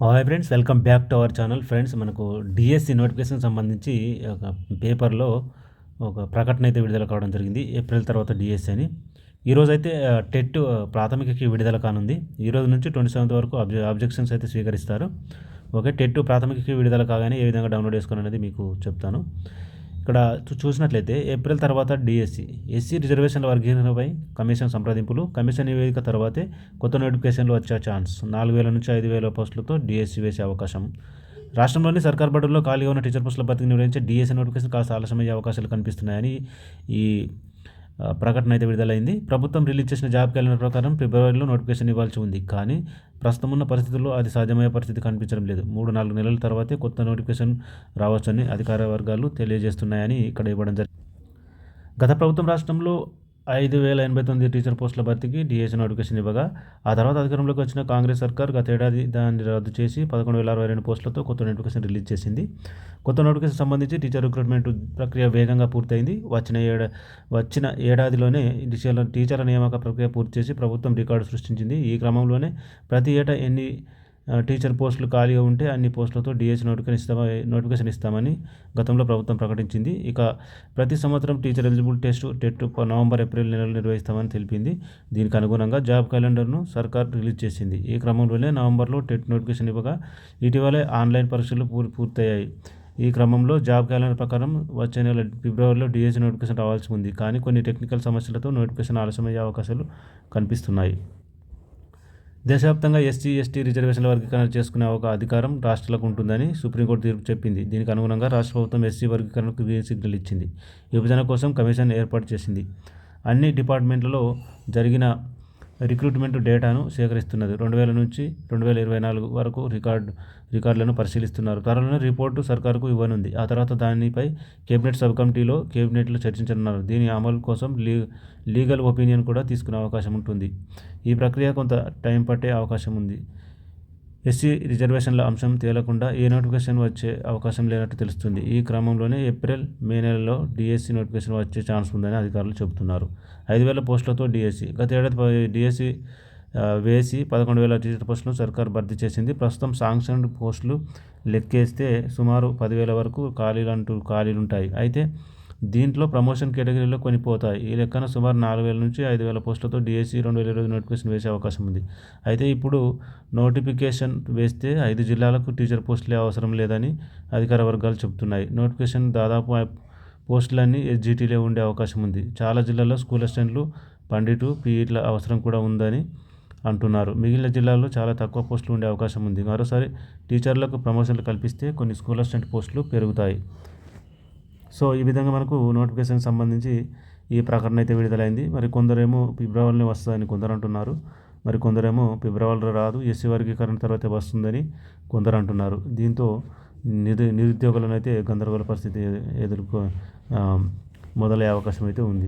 Hi friends welcome back to our channel. Friends మనకు DSC notification సంబంధించి ఒక పేపర్లో ఒక ప్రకటన అయితే విడుదల కావడం జరిగింది ఏప్రిల్ తర్వాత డిఎస్సి అని. ఈరోజు అయితే టెట్ ప్రాథమికకి విడుదల కానుంది. ఈ రోజు నుంచి ట్వంటీ సెవెంత్ వరకు అబ్జె అబ్జెక్షన్స్ అయితే స్వీకరిస్తారు. ఓకే టెట్ ప్రాథమికకి విడుదల కాగానే ఏ విధంగా డౌన్లోడ్ చేసుకోవాలనేది మీకు చెప్తాను. ఇక్కడ చూసినట్లయితే ఏప్రిల్ తర్వాత డిఎస్సి ఎస్సీ రిజర్వేషన్ల వర్గీకరణపై కమిషన్ సంప్రదింపులు కమిషన్ నివేదిక తర్వాతే కొత్త నోటిఫికేషన్లు వచ్చే ఛాన్స్. నాలుగు వేల నుంచి ఐదు వేల పోస్టులతో డిఎస్సి వేసే అవకాశం. రాష్ట్రంలోని సర్కార్ బడుల్లో ఖాళీగా ఉన్న టీచర్ పోస్టుల భర్తీకి నిర్వహించే డిఎస్సి నోటిఫికేషన్ కాస్త ఆలస్యమయ్యే అవకాశాలు కనిపిస్తున్నాయని ఈ ప్రకటన అయితే విడుదలైంది. ప్రభుత్వం రిలీజ్ చేసిన జాబ్ క్యాలెండర్ ప్రకారం ఫిబ్రవరిలో నోటిఫికేషన్ ఇవ్వాల్సి ఉంది. కానీ ప్రస్తుతం ఉన్న పరిస్థితుల్లో అది సాధ్యమయ్యే పరిస్థితి కనిపించడం లేదు. మూడు నాలుగు నెలల తర్వాతే కొత్త నోటిఫికేషన్ రావచ్చని అధికార వర్గాలు తెలియజేస్తున్నాయని ఇక్కడ ఇవ్వడం జరిగింది. గత ప్రభుత్వం రాష్ట్రంలో ఐదు వేల ఎనభై తొమ్మిది టీచర్ పోస్టుల భర్తీకి డిఎస్ఎన్ నోటిఫికేషన్ ఇవ్వగా ఆ తర్వాత అధికారంలోకి వచ్చిన కాంగ్రెస్ సర్కార్ గత ఏడాది దాన్ని రద్దు చేసి పదకొండు వేల అరవై రెండు పోస్టులతో కొత్త నోటిఫికేషన్ రిలీజ్ చేసింది. కొత్త నోటిఫికేషన్ సంబంధించి టీచర్ రిక్రూట్మెంట్ ప్రక్రియ వేగంగా పూర్తయింది. వచ్చిన ఏడా వచ్చిన ఏడాదిలోనే టీచర్ల నియామక ప్రక్రియ పూర్తి చేసి ప్రభుత్వం రికార్డు సృష్టించింది. ఈ క్రమంలోనే ప్రతి ఏటా ఎన్ని టీచర్ పోస్టులు ఖాళీగా ఉంటే అన్ని పోస్టులతో డిఎస్ నోటిఫికేషన్ ఇస్తామా నోటిఫికేషన్ ఇస్తామని గతంలో ప్రభుత్వం ప్రకటించింది. ఇక ప్రతి సంవత్సరం teacher eligible test TET November April నెలలు నిర్వహిస్తామని తెలిపింది. దీనికి అనుగుణంగా జాబ్ క్యాలెండర్ను సర్కార్ రిలీజ్ చేసింది. ఈ క్రమంలోనే నవంబర్లో టెట్ నోటిఫికేషన్ ఇవ్వగా ఇటీవలే ఆన్లైన్ పరీక్షలు పూర్ పూర్తయ్యాయి. ఈ క్రమంలో జాబ్ క్యాలెండర్ ప్రకారం వచ్చే నెల ఫిబ్రవరిలో డిఎస్సీ నోటిఫికేషన్ రావాల్సి ఉంది. కానీ కొన్ని టెక్నికల్ సమస్యలతో నోటిఫికేషన్ ఆలస్యమయ్యే అవకాశాలు కనిపిస్తున్నాయి. దేశవ్యాప్తంగా ఎస్సీ ఎస్టీ రిజర్వేషన్ల వర్గీకరణ చేసుకునే ఒక అధికారం రాష్ట్రాలకు ఉంటుందని సుప్రీంకోర్టు తీర్పు చెప్పింది. దీనికి అనుగుణంగా రాష్ట్ర ప్రభుత్వం ఎస్సీ వర్గీకరణకు గ్రీన్ సిగ్నల్ ఇచ్చింది. విభజన కోసం కమిషన్ ఏర్పాటు చేసింది. అన్ని డిపార్ట్మెంట్లలో జరిగిన రిక్రూట్మెంట్ డేటాను సేకరిస్తున్నది. రెండు వేల నుంచి రెండు వేల ఇరవై నాలుగు వరకు రికార్డు రికార్డులను పరిశీలిస్తున్నారు. త్వరలోనే రిపోర్టు సర్కారుకు ఇవ్వనుంది. ఆ తర్వాత దానిపై కేబినెట్ సబ్ కమిటీలో కేబినెట్లో చర్చించనున్నారు. దీని అమలు కోసం లీ లీగల్ ఒపీనియన్ కూడా తీసుకునే అవకాశం ఉంటుంది. ఈ ప్రక్రియ కొంత టైం పట్టే అవకాశం ఉంది. ఎస్సీ రిజర్వేషన్ల అంశం తేలకుండా ఏ నోటిఫికేషన్ వచ్చే అవకాశం లేనట్టు తెలుస్తుంది. ఈ క్రమంలోనే ఏప్రిల్ మే నెలలో డిఎస్సి నోటిఫికేషన్ వచ్చే ఛాన్స్ ఉందని అధికారులు చెబుతున్నారు. ఐదు వేల పోస్టులతో డిఎస్సి. గత ఏడాది డిఎస్సి వేసి పదకొండు వేల టీచర్ పోస్టులను సర్కార్ భర్తీ చేసింది. ప్రస్తుతం శాంక్షన్ పోస్టులు లెక్కేస్తే సుమారు పదివేల వరకు ఖాళీలు అంటూ ఖాళీలు ఉంటాయి అయితే దీంట్లో ప్రమోషన్ కేటగిరీలో కొన్ని పోతాయి ఈ లెక్కన సుమారు నాలుగు వేల నుంచి ఐదు వేల పోస్టులతో డిఎస్సి రెండు వేల ఇరవై నోటిఫికేషన్ వేసే అవకాశం ఉంది. అయితే ఇప్పుడు నోటిఫికేషన్ వేస్తే ఐదు జిల్లాలకు టీచర్ పోస్టులే అవసరం లేదని అధికార వర్గాలు చెబుతున్నాయి. నోటిఫికేషన్ దాదాపు పోస్టులన్నీ ఎస్జిటీలే ఉండే అవకాశం ఉంది. చాలా జిల్లాల్లో స్కూల్ అసిస్టెంట్లు పండిటు పీఈట్ల అవసరం కూడా ఉందని అంటున్నారు. మిగిలిన జిల్లాల్లో చాలా తక్కువ పోస్టులు ఉండే అవకాశం ఉంది. మరోసారి టీచర్లకు ప్రమోషన్లు కల్పిస్తే కొన్ని స్కూల్ అసిస్టెంట్ పోస్టులు పెరుగుతాయి. సో ఈ విధంగా మనకు నోటిఫికేషన్ సంబంధించి ఈ ప్రకటన అయితే విడుదలైంది. మరి కొందరేమో ఫిబ్రవరిలో వస్తుందని కొందరు అంటున్నారు. మరి కొందరేమో ఫిబ్రవరిలో రాదు ఎస్సీ వర్గీకరణ తర్వాత వస్తుందని కొందరు అంటున్నారు. దీంతో నిరు నిరుద్యోగులను అయితే గందరగోళ పరిస్థితి ఎదుర్కో మొదలయ్యే అవకాశం అయితే ఉంది.